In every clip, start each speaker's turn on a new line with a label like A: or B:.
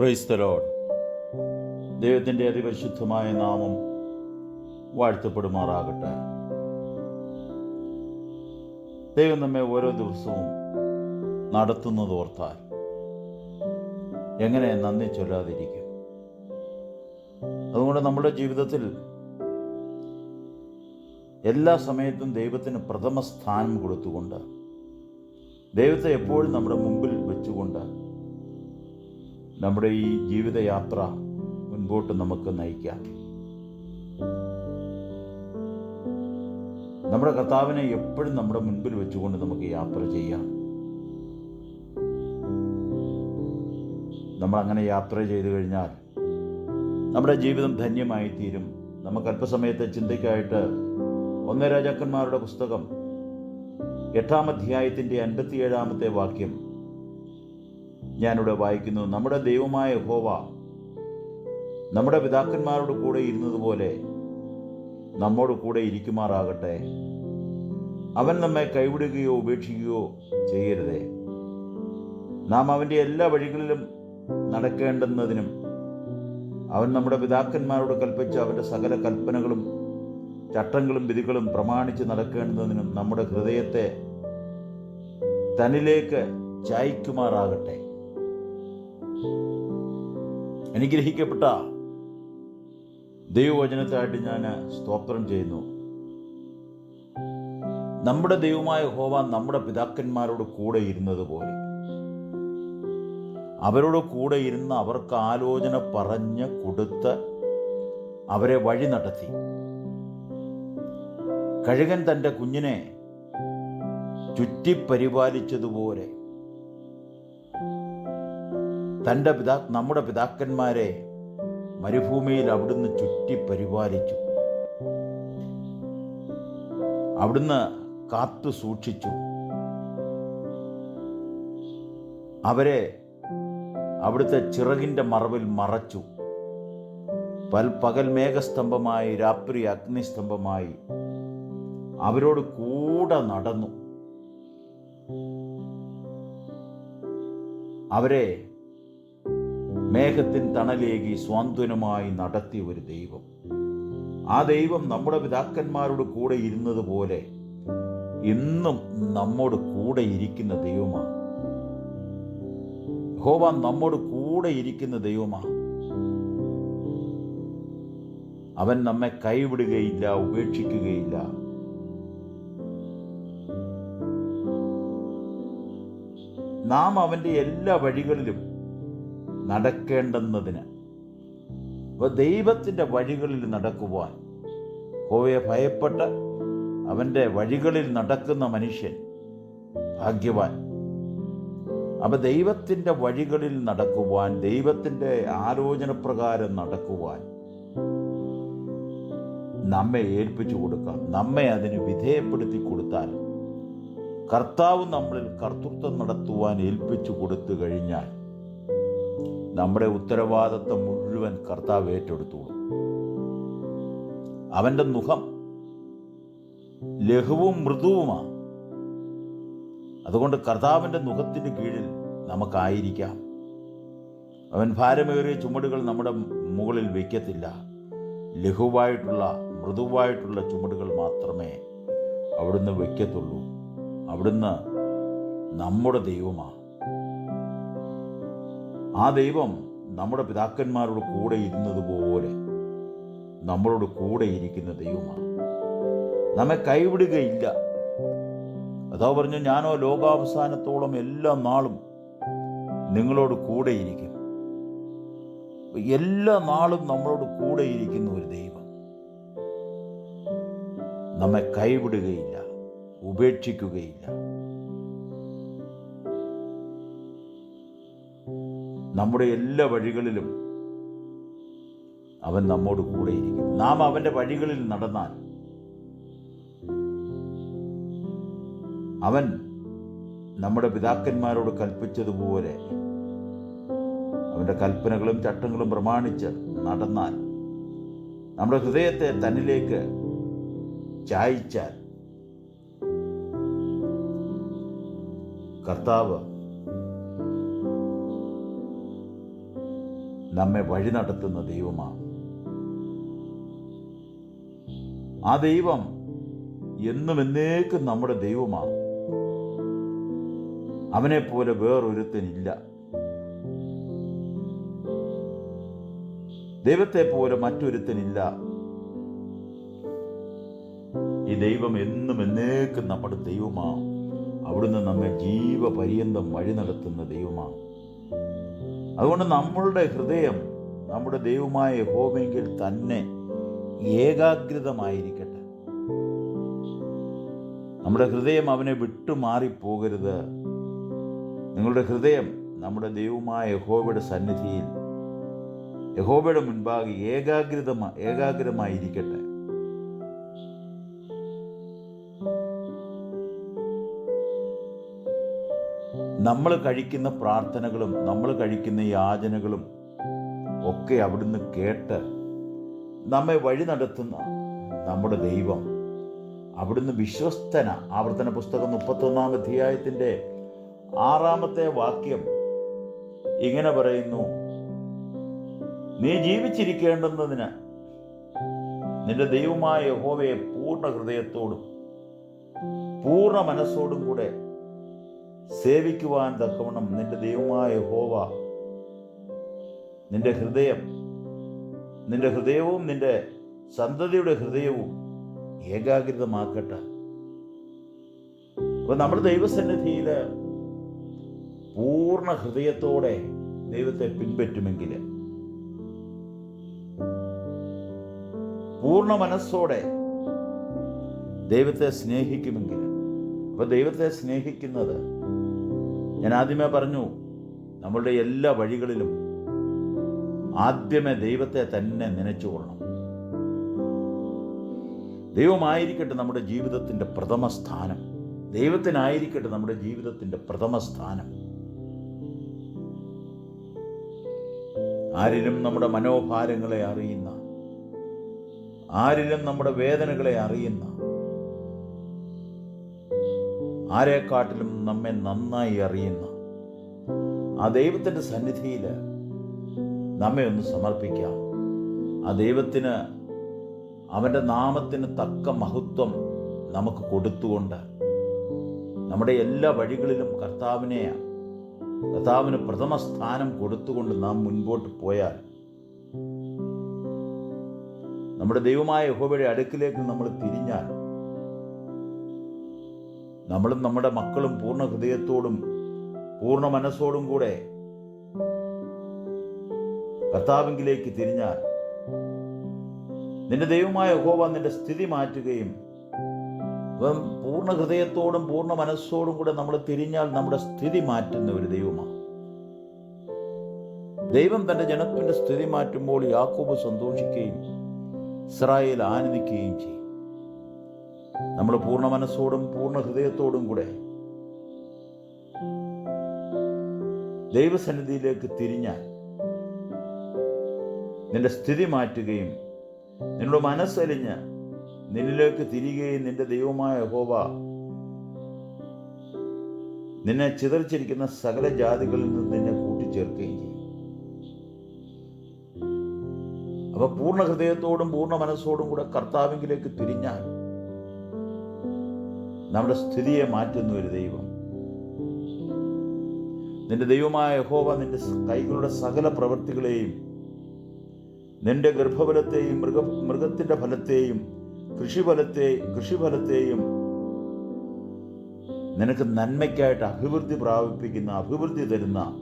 A: Price ദൈവത്തിന്റെ അതിപരിശുദ്ധമായ നാമം വാഴ്ത്തപ്പെടുമാറാകട്ടെ. ദൈവം നമ്മെ ഓരോ ദിവസവും നടത്തുന്നത് ഓർത്താൽ എങ്ങനെ നന്ദി ചൊല്ലാതിരിക്കും. അതുകൊണ്ട് നമ്മുടെ ജീവിതത്തിൽ എല്ലാ സമയത്തും ദൈവത്തിന് പ്രഥമ സ്ഥാനം കൊടുത്തുകൊണ്ട് ദൈവത്തെ എപ്പോഴും നമ്മുടെ മുമ്പിൽ വെച്ചുകൊണ്ട് നമ്മുടെ ഈ ജീവിതയാത്ര മുൻപോട്ട് നമുക്ക് നയിക്കാം. നമ്മുടെ കർത്താവിനെ എപ്പോഴും നമ്മുടെ മുൻപിൽ വെച്ചുകൊണ്ട് നമുക്ക് യാത്ര ചെയ്യാം. നമ്മൾ അങ്ങനെ യാത്ര ചെയ്തു കഴിഞ്ഞാൽ നമ്മുടെ ജീവിതം ധന്യമായി തീരും നമുക്ക് അല്പസമയത്തെ ചിന്തയ്ക്കായിട്ട് ഒന്നേ രാജാക്കന്മാരുടെ പുസ്തകം എട്ടാം അധ്യായത്തിന്റെ അൻപത്തിയേഴാമത്തെ വാക്യം ഞാനിവിടെ വായിക്കുന്നു. നമ്മുടെ ദൈവമായ ഹോവ നമ്മുടെ പിതാക്കന്മാരോട് കൂടെ ഇരുന്നതുപോലെ നമ്മോട് കൂടെ ഇരിക്കുമാറാകട്ടെ. അവൻ നമ്മെ കൈവിടുകയോ ഉപേക്ഷിക്കുകയോ ചെയ്യരുതേ. നാം അവന്റെ എല്ലാ വഴികളിലും നടക്കേണ്ടുന്നതിനും അവൻ നമ്മുടെ പിതാക്കന്മാരോട് കൽപ്പിച്ച അവന്റെ സകല കൽപ്പനകളും ചട്ടങ്ങളും വിധികളും പ്രമാണിച്ച് നടക്കേണ്ടുന്നതിനും നമ്മുടെ ഹൃദയത്തെ തന്നിലേക്ക് ചായ്ക്കുമാറാകട്ടെ. അനുഗ്രഹിക്കപ്പെട്ട ദൈവവചനത്തായിട്ട് ഞാൻ സ്തോത്രം ചെയ്യുന്നു. നമ്മുടെ ദൈവമായ ഹോവ നമ്മുടെ പിതാക്കന്മാരോട് കൂടെ ഇരുന്നത് പോലെ. അവരോട് കൂടെ ഇരുന്ന് അവർക്ക് ആലോചന പറഞ്ഞ് കൊടുത്ത് അവരെ വഴി നടത്തി. കഴുകൻ തന്റെ കുഞ്ഞിനെ ചുറ്റിപ്പരിപാലിച്ചതുപോലെ തന്റെ പിതാ നമ്മുടെ പിതാക്കന്മാരെ മരുഭൂമിയിൽ അവിടുന്ന് ചുറ്റി പരിപാലിച്ചു. അവിടുന്ന് കാത്തു സൂക്ഷിച്ചു. അവരെ അവിടുത്തെ ചിറകിന്റെ മറവിൽ മറച്ചു. പൽ പകൽ മേഘസ്തംഭമായി രാത്രി അഗ്നിസ്തംഭമായി അവരോട് കൂടെ നടന്നു. അവരെ മേഘത്തിൻ തണലേകി സ്വാന്തനമായി നടത്തിയ ഒരു ദൈവം. ആ ദൈവം നമ്മുടെ പിതാക്കന്മാരോട് കൂടെ ഇരുന്നത് പോലെ ഇന്നും നമ്മോട് കൂടെ ഇരിക്കുന്ന ദൈവമാണ് ഹോവ നമ്മോട് കൂടെ ഇരിക്കുന്ന ദൈവമാണ് അവൻ നമ്മെ കൈവിടുകയില്ല ഉപേക്ഷിക്കുകയില്ല. നാം അവന്റെ എല്ലാ വഴികളിലും നടക്കേണ്ടെന്നതിന്. അപ്പോൾ ദൈവത്തിന്റെ വഴികളിൽ നടക്കുവാൻ. ഹോവയെ ഭയപ്പെട്ട് അവന്റെ വഴികളിൽ നടക്കുന്ന മനുഷ്യൻ ഭാഗ്യവാൻ. അപ്പോൾ ദൈവത്തിന്റെ വഴികളിൽ നടക്കുവാൻ ദൈവത്തിന്റെ ആലോചന പ്രകാരം നടക്കുവാൻ നമ്മെ ഏൽപ്പിച്ചു കൊടുക്കാം. നമ്മെ അതിന് വിധേയപ്പെടുത്തി കൊടുത്താൽ കർത്താവ് നമ്മളിൽ കർത്തൃത്വം നടത്തുവാൻ ഏൽപ്പിച്ചു കൊടുത്തു കഴിഞ്ഞാൽ നമ്മുടെ ഉത്തരവാദിത്വം മുഴുവൻ കർത്താവ് ഏറ്റെടുത്തോളും. അവന്റെ മുഖം ലഘുവും മൃദുവുമാണ്. അതുകൊണ്ട് കർത്താവിന്റെ മുഖത്തിന് കീഴിൽ നമുക്കായിരിക്കാം. അവൻ ഭാരമേറിയ ചുമടുകൾ നമ്മുടെ മുകളിൽ വയ്ക്കത്തില്ല. ലഘുവായിട്ടുള്ള മൃദുവായിട്ടുള്ള ചുമടുകൾ മാത്രമേ അവിടുന്ന് വയ്ക്കത്തുള്ളൂ. അവിടുന്ന് നമ്മുടെ ദൈവമാണ്. ആ ദൈവം നമ്മുടെ പിതാക്കന്മാരോട് കൂടെ ഇരുന്നത് പോലെ നമ്മളോട് കൂടെ ഇരിക്കുന്ന ദൈവമാണ്. നമ്മെ കൈവിടുകയില്ല. അതാ പറഞ്ഞു ഞാനോ ലോകാവസാനത്തോളം എല്ലാ നാളും നിങ്ങളോട് കൂടെ ഇരിക്കും. എല്ലാ നാളും നമ്മളോട് കൂടെ ഇരിക്കുന്ന ഒരു ദൈവം. നമ്മെ കൈവിടുകയില്ല ഉപേക്ഷിക്കുകയില്ല. നമ്മുടെ എല്ലാ വഴികളിലും അവൻ നമ്മോട് കൂടെയിരിക്കും നാം അവന്റെ വഴികളിൽ നടന്നാൽ അവൻ നമ്മുടെ പിതാക്കന്മാരോട് കൽപ്പിച്ചതുപോലെ അവന്റെ കൽപ്പനകളും ചട്ടങ്ങളും പ്രമാണിച്ച് നടന്നാൽ നമ്മുടെ ഹൃദയത്തെ തന്നിലേക്ക് ചായച്ചാൽ കർത്താവ് നമ്മെ വഴി നടത്തുന്ന ദൈവമാണ്. ആ ദൈവം എന്നും എന്നേക്കും നമ്മുടെ ദൈവമാണ്. അവനെപ്പോലെ വേറൊരുത്തനില്ല. ദൈവത്തെ പോലെ മറ്റൊരുത്തനില്ല. ഈ ദൈവം എന്നും എന്നേക്കും നമ്മുടെ ദൈവമാണ്. അവിടുന്ന് നമ്മെ ജീവപര്യന്തം വഴി നടത്തുന്ന ദൈവമാണ്. അതുകൊണ്ട് നമ്മളുടെ ഹൃദയം നമ്മുടെ ദൈവമായ ഹോമെങ്കിൽ തന്നെ ഏകാഗ്രതമായിരിക്കട്ടെ. നമ്മുടെ ഹൃദയം അവനെ വിട്ടു വിട്ടുമാറിപ്പോകരുത്. നിങ്ങളുടെ ഹൃദയം നമ്മുടെ ദൈവമായ യഹോബയുടെ സന്നിധിയിൽ യഹോബയുടെ മുൻപാകെ ഏകാഗ്രത ഏകാഗ്രമായിരിക്കട്ടെ. നമ്മൾ കഴിക്കുന്ന പ്രാർത്ഥനകളും നമ്മൾ കഴിക്കുന്ന യാചനകളും ഒക്കെ അവിടുന്ന് കേട്ട് നമ്മെ വഴി നടത്തുന്ന നമ്മുടെ ദൈവം അവിടുന്ന് വിശ്വസ്തന ആവർത്തന പുസ്തകം മുപ്പത്തൊന്നാം അധ്യായത്തിന്റെ ആറാമത്തെ വാക്യം ഇങ്ങനെ പറയുന്നു നീ ജീവിച്ചിരിക്കേണ്ടുന്നതിന് നിന്റെ ദൈവമായ യഹോവയെ പൂർണ ഹൃദയത്തോടും പൂർണ മനസ്സോടും കൂടെ സേവിക്കുവാൻ തക്കവണ്ണം നിന്റെ ദൈവമായ ഹോവ നിന്റെ ഹൃദയം നിന്റെ ഹൃദയവും നിന്റെ സന്തതിയുടെ ഹൃദയവും ഏകാഗ്രതമാക്കട്ടെ. അപ്പൊ നമ്മുടെ ദൈവസന്നിധിയിൽ പൂർണ ഹൃദയത്തോടെ ദൈവത്തെ പിൻപറ്റുമെങ്കിൽ പൂർണ മനസ്സോടെ ദൈവത്തെ സ്നേഹിക്കുമെങ്കിൽ അപ്പൊ ദൈവത്തെ സ്നേഹിക്കുന്നത് ഞാൻ ആദ്യമേ പറഞ്ഞു നമ്മളുടെ എല്ലാ വഴികളിലും ആദ്യമേ ദൈവത്തെ തന്നെ നനച്ചുകൊള്ളണം ദൈവമായിരിക്കട്ടെ നമ്മുടെ ജീവിതത്തിന്റെ പ്രഥമ സ്ഥാനം. ദൈവത്തിനായിരിക്കട്ടെ നമ്മുടെ ജീവിതത്തിന്റെ പ്രഥമ സ്ഥാനം. ആരിലും നമ്മുടെ മനോഭാരങ്ങളെ അറിയുന്ന ആരിലും നമ്മുടെ വേദനകളെ അറിയുന്ന ആരെക്കാട്ടിലും നമ്മെ നന്നായി അറിയുന്ന ആ ദൈവത്തിന്റെ സന്നിധിയിൽ നമ്മെ ഒന്ന് സമർപ്പിക്കാം. ആ ദൈവത്തിന് അവന്റെ നാമത്തിന് തക്ക മഹത്വം നമുക്ക് കൊടുത്തുകൊണ്ട് നമ്മുടെ എല്ലാ വഴികളിലും കർത്താവിനെ കർത്താവിന് പ്രഥമ സ്ഥാനം കൊടുത്തുകൊണ്ട് നാം മുൻപോട്ട് പോയാൽ നമ്മുടെ ദൈവമായ യഹോവയുടെ അടുക്കിലേക്ക് നമ്മൾ തിരിഞ്ഞാൽ നമ്മളും നമ്മുടെ മക്കളും പൂർണ ഹൃദയത്തോടും പൂർണ മനസ്സോടും കൂടെ കർത്താവിങ്കിലേക്ക് തിരിഞ്ഞാൽ നിന്റെ ദൈവമായ ഹോവ നിന്റെ സ്ഥിതി മാറ്റുകയും അപ്പം പൂർണ ഹൃദയത്തോടും പൂർണ മനസ്സോടും കൂടെ നമ്മൾ തിരിഞ്ഞാൽ നമ്മുടെ സ്ഥിതി മാറ്റുന്ന ഒരു ദൈവമാണ്. ദൈവം തന്റെ ജനത്തിന്റെ സ്ഥിതി മാറ്റുമ്പോൾ യാക്കോബ് സന്തോഷിക്കുകയും ഇസ്രായേൽ ആനന്ദിക്കുകയും ചെയ്യും. നമ്മൾ പൂർണ മനസ്സോടും പൂർണ ഹൃദയത്തോടും കൂടെ ദൈവസന്നിധിയിലേക്ക് തിരിഞ്ഞാൽ നിന്റെ സ്ഥിതി മാറ്റുകയും നിങ്ങളുടെ മനസ്സലിഞ്ഞ് നിന്നിലേക്ക് തിരികെയും നിന്റെ ദൈവമായ ഹോവ നിന്നെ ചിതറിച്ചിരിക്കുന്ന സകല ജാതികളിൽ നിന്ന് നിന്നെ കൂട്ടിച്ചേർക്കുകയും ചെയ്യും. അപ്പൊ പൂർണ ഹൃദയത്തോടും പൂർണ മനസ്സോടും കൂടെ കർത്താവിങ്കിലേക്ക് തിരിഞ്ഞാൽ നമ്മുടെ സ്ഥിതിയെ മാറ്റുന്ന ഒരു ദൈവം. നിന്റെ ദൈവമായ യഹോവ നിന്റെ കൈകളുടെ സകല പ്രവൃത്തികളെയും നിന്റെ ഗർഭഫലത്തെയും മൃഗ മൃഗത്തിന്റെ ഫലത്തെയും കൃഷിഫലത്തെ കൃഷിഫലത്തെയും നിനക്ക് നന്മയ്ക്കായിട്ട് അഭിവൃദ്ധി പ്രാപിപ്പിക്കുന്ന അഭിവൃദ്ധി തരുന്ന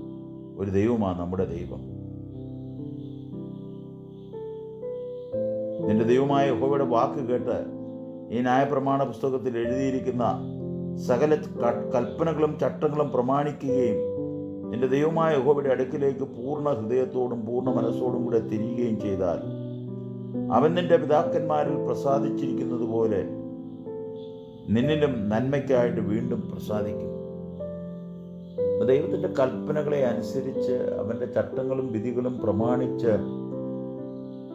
A: ഒരു ദൈവമാണ് നമ്മുടെ ദൈവം. നിന്റെ ദൈവമായ യഹോവയുടെ വാക്ക് കേട്ട് ഈ ന്യായപ്രമാണ പുസ്തകത്തിൽ എഴുതിയിരിക്കുന്ന സകല കൽപ്പനകളും ചട്ടങ്ങളും പ്രമാണിക്കുകയും എന്റെ ദൈവമായ യഹോബയുടെ അടുക്കിലേക്ക് പൂർണ ഹൃദയത്തോടും പൂർണ മനസ്സോടും കൂടെ തിരിയുകയും ചെയ്താൽ അവൻ നിന്റെ പിതാക്കന്മാരിൽ പ്രസാദിച്ചിരിക്കുന്നത് പോലെ നിന്നിലും നന്മയ്ക്കായിട്ട് വീണ്ടും പ്രസാദിക്കും. ദൈവത്തിന്റെ കൽപ്പനകളെ അനുസരിച്ച് അവന്റെ ചട്ടങ്ങളും വിധികളും പ്രമാണിച്ച്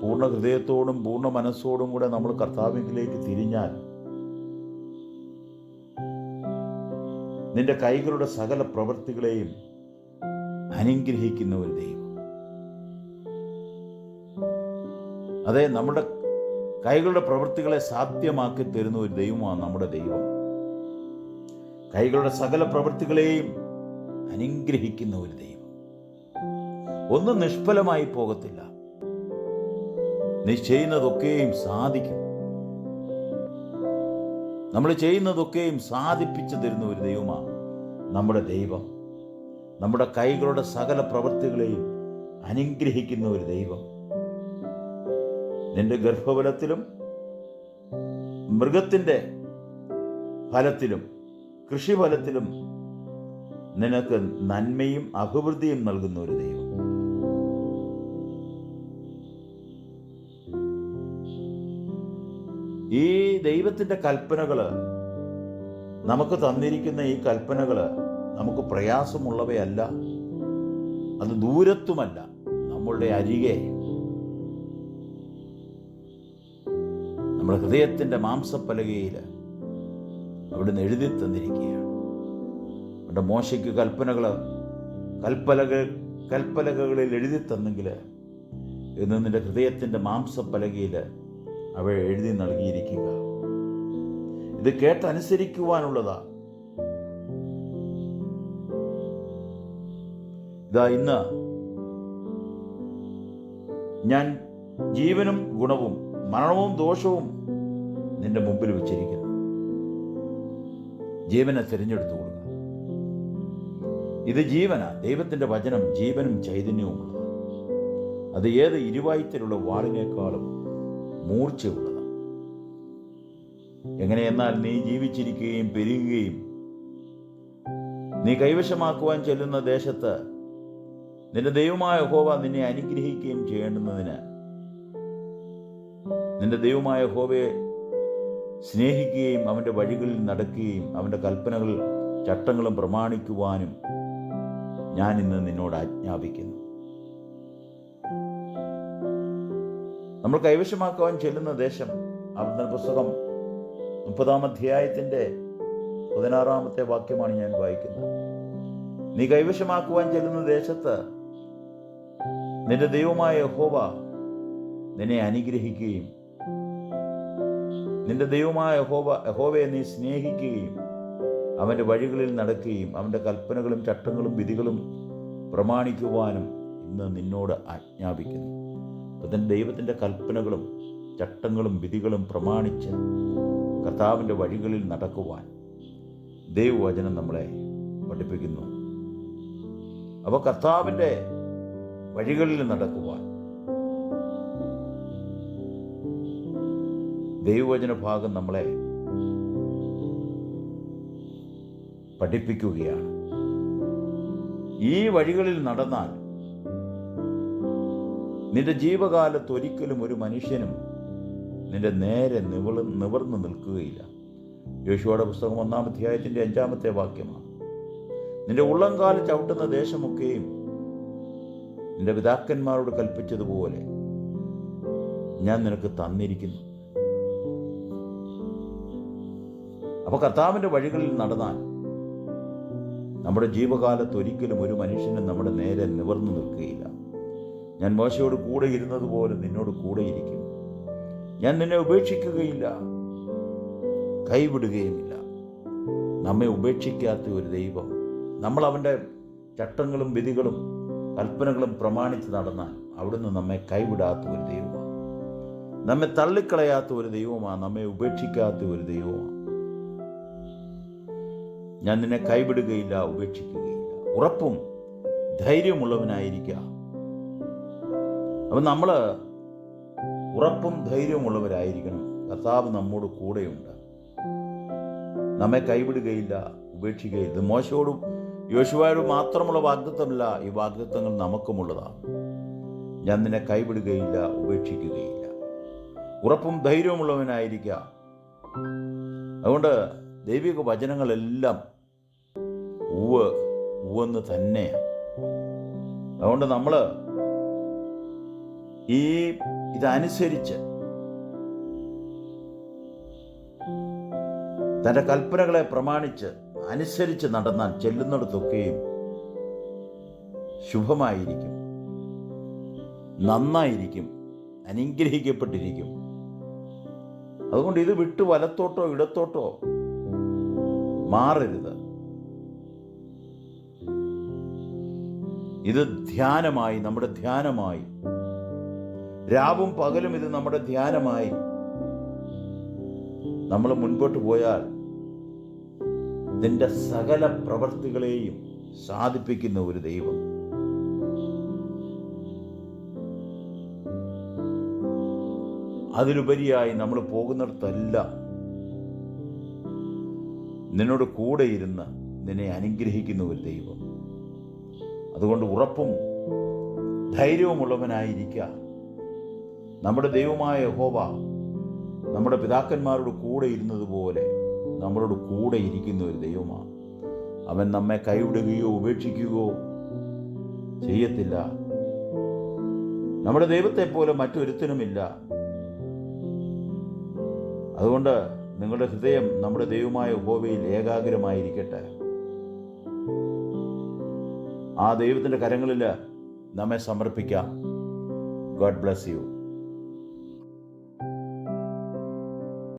A: പൂർണ ഹൃദയത്തോടും പൂർണ മനസ്സോടും കൂടെ നമ്മൾ കർത്താവിലേക്ക് തിരിഞ്ഞാൽ നിന്റെ കൈകളുടെ സകല പ്രവൃത്തികളെയും അനുഗ്രഹിക്കുന്ന ഒരു ദൈവം. അതെ നമ്മുടെ കൈകളുടെ പ്രവൃത്തികളെ സാധ്യമാക്കി തരുന്ന ഒരു ദൈവമാണ് നമ്മുടെ ദൈവം. കൈകളുടെ സകല പ്രവൃത്തികളെയും അനുഗ്രഹിക്കുന്ന ഒരു ദൈവം. ഒന്നും നിഷ്ഫലമായി പോകത്തില്ല. നീ ചെയ്യുന്നതൊക്കെയും സാധിക്കും. നമ്മൾ ചെയ്യുന്നതൊക്കെയും സാധിപ്പിച്ചു തരുന്ന ഒരു ദൈവമാണ് നമ്മുടെ ദൈവം. നമ്മുടെ കൈകളുടെ സകല പ്രവൃത്തികളെയും അനുഗ്രഹിക്കുന്ന ഒരു ദൈവം. നിന്റെ ഗർഭഫലത്തിലും മൃഗത്തിന്റെ ഫലത്തിലും കൃഷിഫലത്തിലും നിനക്ക് നന്മയും അഭിവൃദ്ധിയും നൽകുന്ന ഒരു ദൈവം. ഈ ദൈവത്തിന്റെ കൽപ്പനകൾ നമുക്ക് തന്നിരിക്കുന്ന ഈ കൽപ്പനകൾ നമുക്ക് പ്രയാസമുള്ളവയല്ല. അത് ദൂരത്തുമല്ല നമ്മളുടെ അരികെ. നമ്മുടെ ഹൃദയത്തിന്റെ മാംസപ്പലകയിൽ അവിടുന്ന് എഴുതി തന്നിരിക്കുകയാണ്. അവിടെ മോശയ്ക്ക് കൽപ്പനകൾ കൽപ്പലക കൽപ്പലകകളിൽ എഴുതി തന്നെങ്കിൽ ഇന്ന് നിന്റെ ഹൃദയത്തിന്റെ മാംസപ്പലകയിൽ അവ എഴുതി നൽകിയിരിക്കുക. ഇത് കേട്ടനുസരിക്കുവാനുള്ളതാ. ഇതാ ഇന്ന് ഞാൻ ജീവനും ഗുണവും മരണവും ദോഷവും നിന്റെ മുമ്പിൽ വെച്ചിരിക്കുന്നു. ജീവനെ തിരഞ്ഞെടുത്തു കൊടുക്കുക ഇത് ജീവന. ദൈവത്തിന്റെ വചനം ജീവനും ചൈതന്യവുമുള്ളതാണ് അത് ഏത് ഇരുവായുത്തിലുള്ള വാളിനേക്കാളും മൂർച്ചയുള്ളതാണ് എങ്ങനെയെന്നാൽ നീ ജീവിച്ചിരിക്കുകയും പെരുകുകയും നീ കൈവശമാക്കുവാൻ ചെല്ലുന്ന ദേശത്ത് നിന്റെ ദൈവമായ ഹോവ നിന്നെ അനുഗ്രഹിക്കുകയും ചെയ്യേണ്ടുന്നതിന് നിന്റെ ദൈവമായ ഹോവയെ സ്നേഹിക്കുകയും അവന്റെ വഴികളിൽ നടക്കുകയും അവന്റെ കൽപ്പനകൾ ചട്ടങ്ങളും പ്രമാണിക്കുവാനും ഞാൻ ഇന്ന് നിന്നോട് ആജ്ഞാപിക്കുന്നു. നമ്മൾ കൈവശമാക്കുവാൻ ചെല്ലുന്ന ദേശം അവിടുത്തെ പുസ്തകം മുപ്പതാം അധ്യായത്തിന്റെ പതിനാറാമത്തെ വാക്യമാണ് ഞാൻ വായിക്കുന്നത്. നീ കൈവശമാക്കുവാൻ ചെല്ലുന്ന ദേശത്ത് നിന്റെ ദൈവമായ യഹോവ നിന്നെ അനുഗ്രഹിക്കുകയും നിന്റെ ദൈവമായ യഹോവ ഹോവയെ നീ സ്നേഹിക്കുകയും അവന്റെ വഴികളിൽ നടക്കുകയും അവന്റെ കൽപ്പനകളും ചട്ടങ്ങളും വിധികളും പ്രമാണിക്കുവാനും ഇന്ന് നിന്നോട് ആജ്ഞാപിക്കുന്നു. അപ്പം ദൈവത്തിന്റെ കൽപ്പനകളും ചട്ടങ്ങളും വിധികളും പ്രമാണിച്ച് കർത്താവിന്റെ വഴികളിൽ നടക്കുവാൻ ദൈവവചനം നമ്മളെ പഠിപ്പിക്കുന്നു. അപ്പോൾ കർത്താവിന്റെ വഴികളിൽ നടക്കുവാൻ ദൈവവചന ഭാഗം നമ്മളെ പഠിപ്പിക്കുകയാണ്. ഈ വഴികളിൽ നടന്നാൽ നിന്റെ ജീവകാലത്ത് ഒരിക്കലും ഒരു മനുഷ്യനും നിന്റെ നേരെ നിവൾ നിവർന്നു നിൽക്കുകയില്ല. യോശുവയുടെ പുസ്തകം ഒന്നാം അധ്യായത്തിന്റെ അഞ്ചാമത്തെ വാക്യമാണ്. നിന്റെ ഉള്ളംകാൽ ചവിട്ടുന്ന ദേശമൊക്കെയും നിന്റെ പിതാക്കന്മാരോട് കൽപ്പിച്ചതുപോലെ ഞാൻ നിനക്ക് തന്നിരിക്കുന്നു. അപ്പൊ കർത്താവിന്റെ വഴികളിൽ നടന്നാൽ നമ്മുടെ ജീവകാലത്ത് ഒരിക്കലും ഒരു മനുഷ്യനും നമ്മുടെ നേരെ നിവർന്നു നിൽക്കുകയില്ല. ഞാൻ മോശയോട് കൂടെ ഇരുന്നത് പോലെ നിന്നോട് കൂടെ ഇരിക്കും. ഞാൻ നിന്നെ ഉപേക്ഷിക്കുകയില്ല. കൈവിടുകയുമില്ല. നമ്മെ ഉപേക്ഷിക്കാത്ത ഒരു ദൈവം നമ്മൾ അവന്റെ ചട്ടങ്ങളും വിധികളും കൽപ്പനകളും പ്രമാണിച്ച് നടന്നാൽ അവിടുന്ന് നമ്മെ കൈവിടാത്ത ഒരു ദൈവമാണ്. നമ്മെ തള്ളിക്കളയാത്ത ഒരു ദൈവമാണ്. നമ്മെ ഉപേക്ഷിക്കാത്ത ഒരു ദൈവമാണ്. ഞാൻ നിന്നെ കൈവിടുകയില്ല ഉപേക്ഷിക്കുകയില്ല. ഉറപ്പും ധൈര്യമുള്ളവനായിരിക്കുക അപ്പം നമ്മൾ ഉറപ്പും ധൈര്യമുള്ളവരായിരിക്കണം കർത്താവ് നമ്മോട് കൂടെയുണ്ട്. നമ്മെ കൈവിടുകയില്ല ഉപേക്ഷിക്കുകയില്ല. മോശയോടും യോശുവായോടും മാത്രമുള്ള വാഗ്ദത്വമല്ല ഈ വാഗ്ദത്വങ്ങൾ നമുക്കുമുള്ളതാണ്. ഞാൻ നിന്നെ കൈവിടുകയില്ല ഉപേക്ഷിക്കുകയില്ല. ഉറപ്പും ധൈര്യമുള്ളവനായിരിക്കുക അതുകൊണ്ട് ദൈവിക വചനങ്ങളെല്ലാം ഉവ് ഉവെന്ന് തന്നെയാണ്. അതുകൊണ്ട് നമ്മൾ ഈ ഇതനുസരിച്ച് തന്റെ കൽപ്പനകളെ പ്രമാണിച്ച് അനുസരിച്ച് നടന്നാൽ ചെല്ലുന്നിടത്തൊക്കെയും ശുഭമായിരിക്കും. നന്നായിരിക്കും. അനുഗ്രഹിക്കപ്പെട്ടിരിക്കും. അതുകൊണ്ട് ഇത് വിട്ട് വലത്തോട്ടോ ഇടത്തോട്ടോ മാറരുത്. ഇത് ധ്യാനമായി നമ്മുടെ ധ്യാനമായി രാവും പകലും ഇത് നമ്മുടെ ധ്യാനമായി. നമ്മൾ മുൻപോട്ട് പോയാൽ നിന്റെ സകല പ്രവൃത്തികളെയും സാധിപ്പിക്കുന്ന ഒരു ദൈവം. അതിലുപരിയായി നമ്മൾ പോകുന്നിടത്തല്ല. നിന്നോട് കൂടെ ഇരുന്ന് നിന്നെ അനുഗ്രഹിക്കുന്ന ഒരു ദൈവം. അതുകൊണ്ട് ഉറപ്പും ധൈര്യവുമുള്ളവനായിരിക്കുക. നമ്മുടെ ദൈവമായ ഹോബ നമ്മുടെ പിതാക്കന്മാരുടെ കൂടെ ഇരുന്നതുപോലെ നമ്മളോട് കൂടെ ഇരിക്കുന്ന ഒരു ദൈവമാണ്. അവൻ നമ്മെ കൈവിടുകയോ ഉപേക്ഷിക്കുകയോ ചെയ്യത്തില്ല. നമ്മുടെ ദൈവത്തെ പോലെ മറ്റൊരുത്തിനുമില്ല അതുകൊണ്ട് നിങ്ങളുടെ ഹൃദയം നമ്മുടെ ദൈവമായ ഹോബയിൽ ഏകാഗ്രമായിരിക്കട്ടെ. ആ ദൈവത്തിന്റെ കരങ്ങളിൽ നമ്മെ സമർപ്പിക്കാം. God bless you.